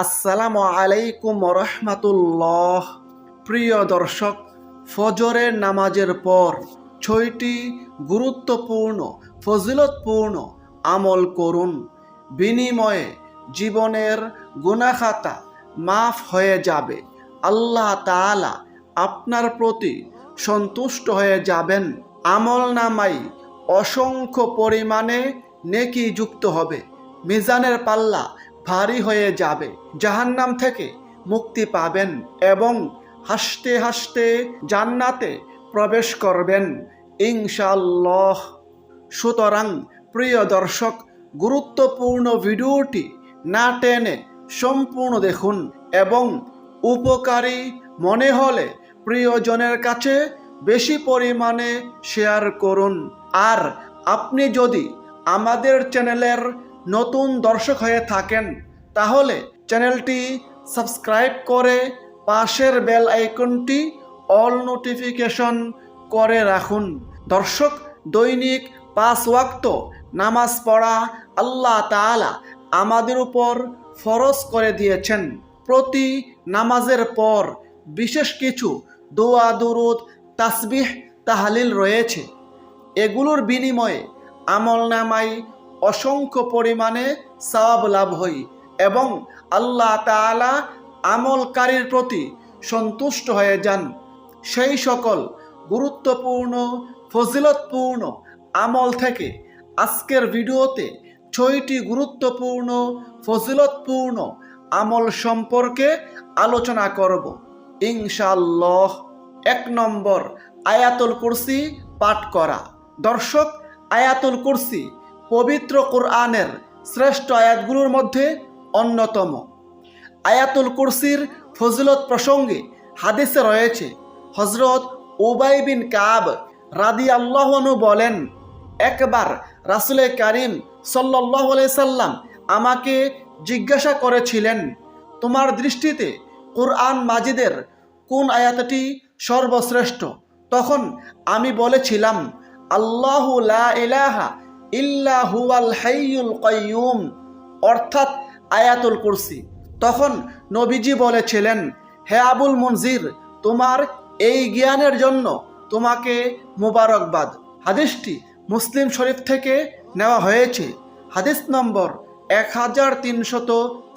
আসসালামু আলাইকুম রহমাতুল্লাহ। প্রিয় দর্শক, ফজরের নামাজের পর ছয়টি গুরুত্বপূর্ণ, ফজিলতপূর্ণ আমল করুন। বিনিময়ে জীবনের গুনাখাতা মাফ হয়ে যাবে। আল্লাহ তাআলা আপনার প্রতি সন্তুষ্ট হয়ে যাবেন। আমল নামাই অসংখ্য পরিমাণে নেকি যুক্ত হবে। মিজানের পাল্লা ভারী হয়ে যাবে। জাহান্নাম থেকে মুক্তি পাবেন এবং হাসতে হাসতে জান্নাতে প্রবেশ করবেন। ইনশাআল্লাহ। সুতরাং প্রিয় দর্শক, গুরুত্বপূর্ণ ভিডিওটি না টেনে সম্পূর্ণ দেখুন এবং উপকারী মনে হলে প্রিয়জনের কাছে বেশি পরিমাণে শেয়ার করুন। আর আপনি যদি আমাদের চ্যানেলের নতুন দর্শক হয়ে থাকেন, তাহলে চ্যানেলটি সাবস্ক্রাইব করে পাশের বেল আইকনটি অল নোটিফিকেশন করে রাখুন। দর্শক, দৈনিক পাঁচ ওয়াক্ত নামাজ পড়া আল্লাহ তাআলা আমাদের উপর ফরজ করে দিয়েছেন। প্রতি নামাজের পর বিশেষ কিছু দোয়া, দুরুদ, তাসবিহ, তাহালিল রয়েছে। এগুলোর বিনিময়ে আমল নামাই অসংখ্য পরিমাণে সাব লাভ হই এবং আল্লাহ তাআলা আমলকারীর প্রতি সন্তুষ্ট হয়ে যান। সেই সকল গুরুত্বপূর্ণ, ফজিলতপূর্ণ আমল থেকে আজকের ভিডিওতে ছয়টি গুরুত্বপূর্ণ, ফজিলতপূর্ণ আমল সম্পর্কে আলোচনা করব। ইনশাল্লাহ এক নম্বর আয়াতুল কুরসি পাঠ করা। দর্শক, আয়াতুল কুরসি পবিত্র কোরআনের শ্রেষ্ঠ আয়াতগুলোর মধ্যে অন্যতম। আয়াতুল কুরসির ফজিলত প্রসঙ্গে হাদিসে রয়েছে হজরত উবাই বিন কাব রাদি আল্লাহনু বলেন, একবার রাসুলে কারিম সাল্লাহ সাল্লাম আমাকে জিজ্ঞাসা করেছিলেন, তোমার দৃষ্টিতে কোরআন মাজিদের কোন আয়াতটি সর্বশ্রেষ্ঠ? তখন আমি বলেছিলাম, আল্লাহ লা ইলাহা ইল্লা হুয়াল হাইয়ুল কাইয়ুম। অর্থাৎ আয়াতুল কুরসি। তখন নবীজি বলেছিলেন, হে আবুল মনজির, তোমার এই জ্ঞানের জন্য তোমাকে মোবারকবাদ। হাদিসটি মুসলিম শরীফ থেকে নেওয়া হয়েছে। হাদিস নম্বর এক হাজার তিনশত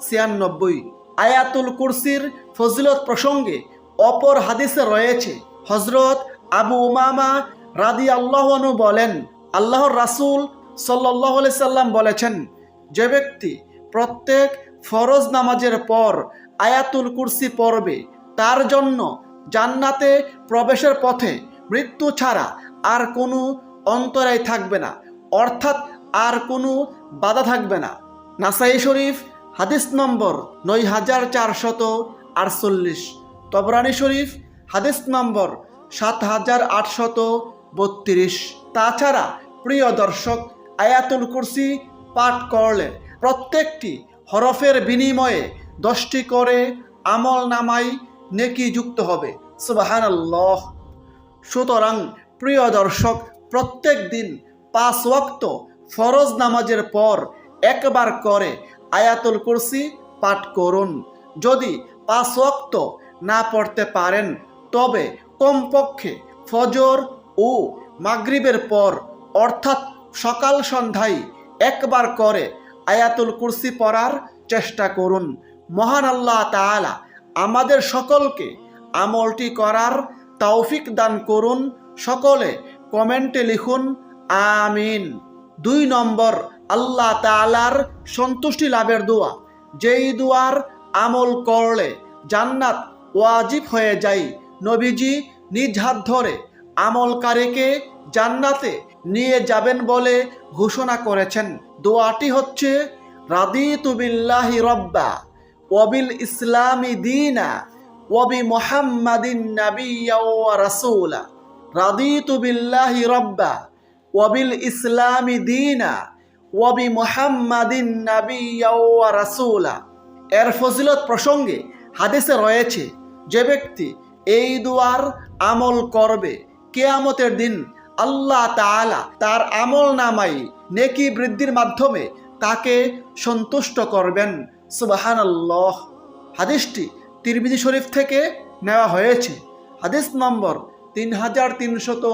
ছিয়ানব্বই। আয়াতুল কুরসির ফজিলত প্রসঙ্গে অপর হাদিসে রয়েছে হজরত আবু উমামা রাদি আল্লাহনু বলেন, আল্লাহর রাসুল সাল্লাহ সাল্লাম বলেছেন, যে ব্যক্তি প্রত্যেক ফরজ নামাজের পর আয়াতুল কুরসি পড়বে, তার জন্য জান্নাতে প্রবেশের পথে মৃত্যু ছাড়া আর কোনো অন্তরায় থাকবে না, অর্থাৎ আর কোনো বাধা থাকবে না। নাসাই শরীফ, হাদিস নম্বর নয় হাজার চারশত আটচল্লিশ। তবরানি শরীফ, হাদিস নম্বর সাত হাজার আটশত বত্রিশ। তাছাড়া প্রিয় দর্শক আয়াতুল কুরসি পাঠ করলে প্রত্যেকটি হরফের বিনিময়ে দশটি করে আমল নামাই নেকি যুক্ত হবে। সুবাহান আল্লাহ সুতরাং প্রিয় দর্শক, প্রত্যেক দিন পাঁচ ওয়াক্ত ফরজ নামাজের পর একবার করে আয়াতুল কুরসি পাঠ করুন। যদি পাঁচ ওয়াক্ত না পড়তে পারেন, তবে কমপক্ষে ফজর ও মাগরিবের পর, অর্থাৎ সকাল সন্ধ্যায় একবার করে আয়াতুল কুরসি পড়ার চেষ্টা করুন। মহান আল্লাহ তাআলা আমাদের সকলকে আমলটি করার তৌফিক দান করুন। সকলে কমেন্টে লিখুন, আমিন। দুই নম্বর, আল্লাহ তাআলার সন্তুষ্টি লাভের দোয়া। যেই দোয়ার আমল করলে জান্নাত ওয়াজিব হয়ে যায়। নবীজি নিজ হাত ধরে আমলকারীকে জান্নাতে নিয়ে যাবেন বলে ঘোষণা করেছেন। দোয়াটি হচ্ছে রাদি তুবিল্লাহি রব্বা ওয়াবিল ইসলামি দিনা ওয়াবি মুহাম্মাদিন নাবিয়্যা ওয়া রাসূলা। রাদিতু বিল্লাহি রব্বা ওয়াবিল ইসলামি দিনা ওয়াবি মুহাম্মাদিন নাবিয়্যা ওয়া রাসূলা। এর ফজিলত প্রসঙ্গে হাদিসে রয়েছে, যে ব্যক্তি এই দুয়ার আমল করবে, কেয়ামতের দিন আল্লাহ তাআলা তার আমল নামাই নেকি বৃদ্ধির মাধ্যমে তাকে সন্তুষ্ট করবেন। সুবাহান আল্লাহ হাদিসটি তিরমিজি শরীফ থেকে নেওয়া হয়েছে। হাদিস নম্বর তিন হাজার তিনশত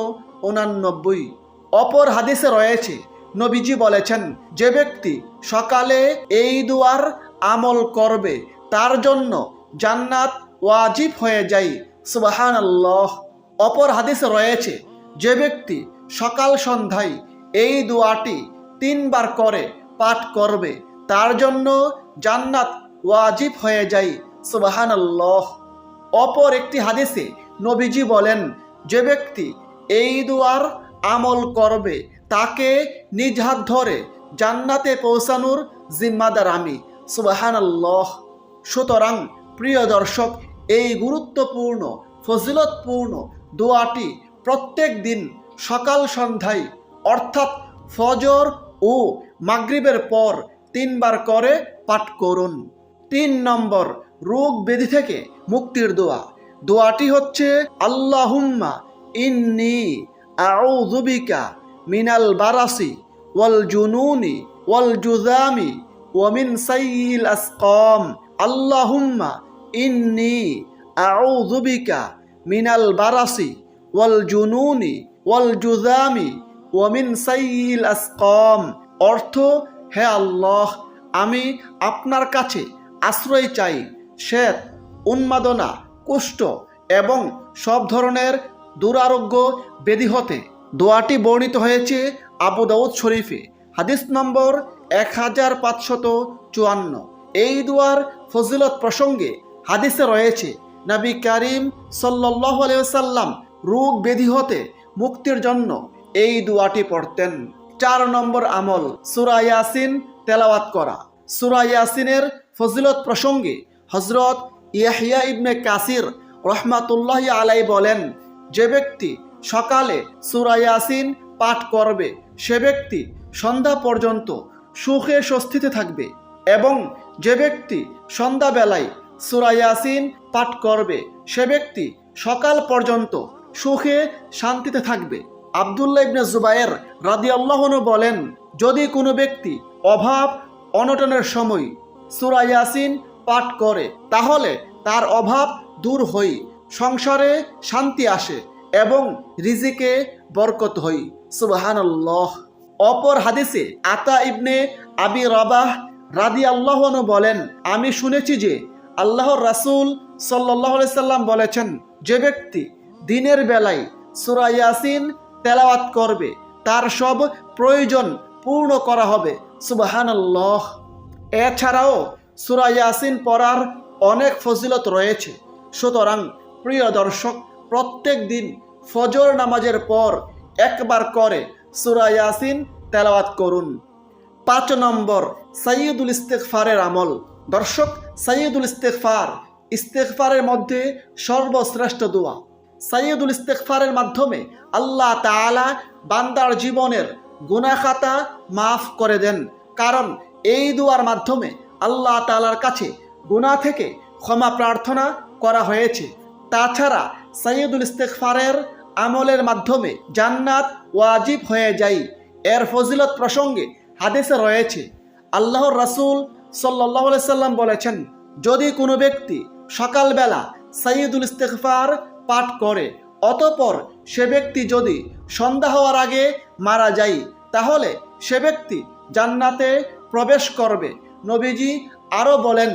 উনানব্বই। অপর হাদিসে রয়েছে, নবীজি বলেছেন, যে ব্যক্তি সকালে এই দুয়ার আমল করবে, তার জন্য জান্নাত ওয়াজিব হয়ে যায়। সুবাহান আল্লাহ অপর হাদিসে রয়েছে যে ব্যক্তি সকাল সন্ধ্যায় এই দোয়াটি তিনবার করে পাঠ করবে, তার জন্য জান্নাত ওয়াজিব হয়ে যায়। সুবাহান আল্লাহ অপর একটি হাদিসে নবীজি বলেন, যে ব্যক্তি এই দুয়ার আমল করবে, তাকে নিজ হাত ধরে জান্নাতে পৌঁছানোর জিম্মাদার আমি। সুবাহান আল্লাহ সুতরাং প্রিয় দর্শক, এই গুরুত্বপূর্ণ, ফজিলতপূর্ণ দোয়াটি প্রত্যেক দিন সকাল সন্ধ্যায়, অর্থাৎ ফজর ও মাগরিবের পর তিনবার করে পাঠ করুন। তিন নম্বর রোগ ব্যাধি থেকে মুক্তির দোয়া। দোয়াটি হচ্ছে, আল্লাহুম্মা ইন্নি আউযুবিকা মিনাল বারাসি ওয়াল জুনুনি ওয়াল জুজামি ওয়ামিন সাইয়িল আসকাম। আল্লাহুম্মা ইন্নি আউযুবিকা মিনাল বারাসি ওয়াল জুনুনি ওয়ামিন সাইয়িল আসকাম। অর্থ, হে আল্লাহ, আমি আপনার কাছে আশ্রয় চাই, শ্বেত, উন্মাদনা, কুষ্ঠ এবং সব ধরনের দুরারোগ্য ব্যাধি হতে। দোয়াটি বর্ণিত হয়েছে আবু দাউদ শরীফে। হাদিস নম্বর এক হাজার পাঁচশত চুয়ান্ন। এই দুয়ার ফজিলত প্রসঙ্গে হাদিসে রয়েছে, নবী করিম সাল্লাহ সাল্লাম রোগ ব্যাধি হতে মুক্তির জন্য এই দুয়াটি পড়তেন। চার নম্বর আমল, সুরা ইয়াসিন তেলাওয়াত করা। সুরা ইয়াসিনের ফজিলত প্রসঙ্গে হজরত ইয়াহিয়া ইবনে কাসির রহমাতুল্লাহ আলাই বলেন, যে ব্যক্তি সকালে সুরা ইয়াসিন পাঠ করবে, সে ব্যক্তি সন্ধ্যা পর্যন্ত সুখে স্বস্তিতে থাকবে এবং যে ব্যক্তি সন্ধ্যাবেলায় সুরা ইয়াসিন পাঠ করবে, সে ব্যক্তি সকাল পর্যন্ত সুখে শান্তিতে থাকবে। আবদুল্লাহ ইবনে জুবায়ের রাদি আল্লাহনু বলেন, যদি কোনো ব্যক্তি অভাব, অনটনের সময় সুরা ইয়াসিন পাঠ করে, তাহলে তার অভাব দূর হই, সংসারে শান্তি আসে এবং রিজিকে বরকত হই। সুবাহানল্লাহ। অপর হাদিসে আতা ইবনে আবি রবাহ রাদি আল্লাহনু বলেন, আমি শুনেছি যে আল্লাহর রাসূল সাল্লাহ সাল্লাম বলেছেন, যে ব্যক্তি দিনের বেলায় সুরা ইয়াসিন তেলাওয়াত করবে। তার সব প্রয়োজন পূর্ণ করা হবে। সুবাহানল্লাহ। এছাড়াও সুরা ইয়াসিন পড়ার অনেক ফজিলত রয়েছে। সুতরাং প্রিয় দর্শক, প্রত্যেক দিন ফজর নামাজের পর একবার করে সুরা ইয়াসিন তেলাওয়াত করুন। পাঁচ নম্বর সাইয়দুল ইস্তেকফারের আমল। দর্শক সাইয়দুল ইস্তেকফার ইস্তেকফারের মধ্যে সর্বশ্রেষ্ঠ দোয়া। সাইয়দুল ইস্তেকফারের মাধ্যমে আল্লাহ তাআলা বান্দার জীবনের গুনাখাতা মাফ করে দেন। কারণ এই দুয়ার মাধ্যমে আল্লাহ তাআলার কাছে গুনাহ থেকে ক্ষমা প্রার্থনা করা হয়েছে। তাছাড়া সাইয়দুল ইস্তেকফারের আমলের মাধ্যমে জান্নাত ওয়াজিব হয়ে যায়। এর ফজিলত প্রসঙ্গে হাদিসে রয়েছে, আল্লাহর রাসূল সাল্লাহ সাল্লাম বলেছেন, যদি কোনো ব্যক্তি সকালবেলা সাইয়দুল ইস্তেকফার পাঠ করে। অতপর সে ব্যক্তি যদি সন্ধ্যা হওয়ার আগে মারা যায়, তাহলে সে ব্যক্তি জান্নাতে প্রবেশ করবে। নবীজি আরও বলেন,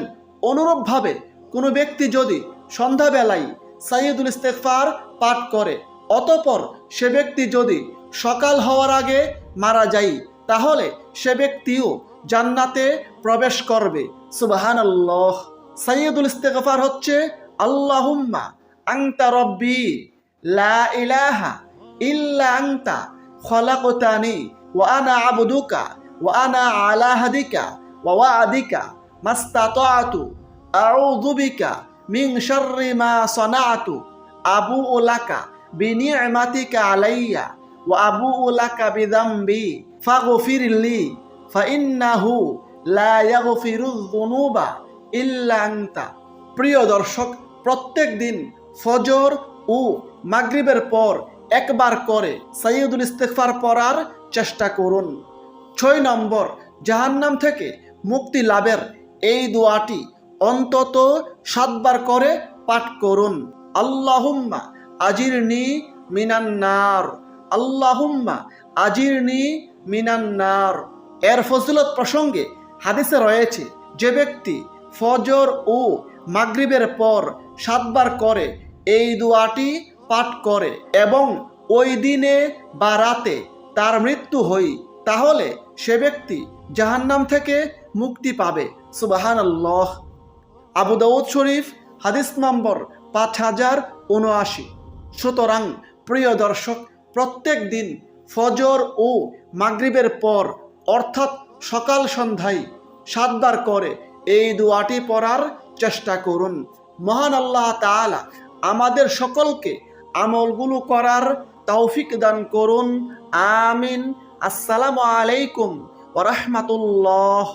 অনুরূপভাবে কোনো ব্যক্তি যদি সন্ধ্যাবেলায় সাইয়দুল ইস্তেকফার পাঠ করে, অতপর সে ব্যক্তি যদি সকাল হওয়ার আগে মারা যায়, তাহলে সে ব্যক্তিও জান্নাতে প্রবেশ করবে। সুবাহান আল্লাহ সাইয়দুল ইস্তেকফার হচ্ছে আল্লাহুম্মা আংতা রব্বি, লা ইলাহা ইল্লা আংতা, খলাকতানি, ওয়া আনা আবদুকা, ওয়া আনা আলা হাদিকা, ওয়া ওয়াদিকা, মাস্তাতাতু, আউযু বিকা মিন শাররি মা সানাতু আবু লাকা বিনি'মাতিকা আলাইয়া, ওয়া আবু লাকা বিযামবি ফাগফির লি ফাইন্নাহু লা ইয়াগফিরুয যুনুবা ইল্লা আনতা প্রিয় দর্শক, প্রত্যেক দিন ফজর ও মাগরিবের পর একবার করে সাইয়দুল ইস্তেগফার পড়ার চেষ্টা করুন। ছয় নম্বর, জাহান্নাম থেকে মুক্তি লাভের এই দোয়াটি অন্তত সাতবার করে পাঠ করুন। আল্লাহুম্মা আজিরনি মিনান্নার আল্লাহুম্মা আজিরনি মিনান্নার এর ফজিলত প্রসঙ্গে হাদিসে রয়েছে, যে ব্যক্তি ফজর ও মাগরিবের পর সাতবার করে এই দুয়াটি পাঠ করে এবং ওই দিনে বা রাতে তার মৃত্যু হই, তাহলে সে ব্যক্তি জাহান্নাম থেকে মুক্তি পাবে। সুবাহান আল্লাহ আবু দাউদ শরীফ, হাদিস নম্বর পাঁচ হাজার উনআশি। সুতরাং প্রিয় দর্শক, প্রত্যেক দিন ফজর ও মাগরিবের পর, অর্থাৎ সকাল সন্ধ্যায় সাতবার করে এই দোয়াটি পড়ার চেষ্টা করুন। মহান আল্লাহ তাআলা আমাদের সকলকে আমলগুলো করার তৌফিক দান করুন। আমিন। আসসালামু আলাইকুম ওরহমতুল্লাহ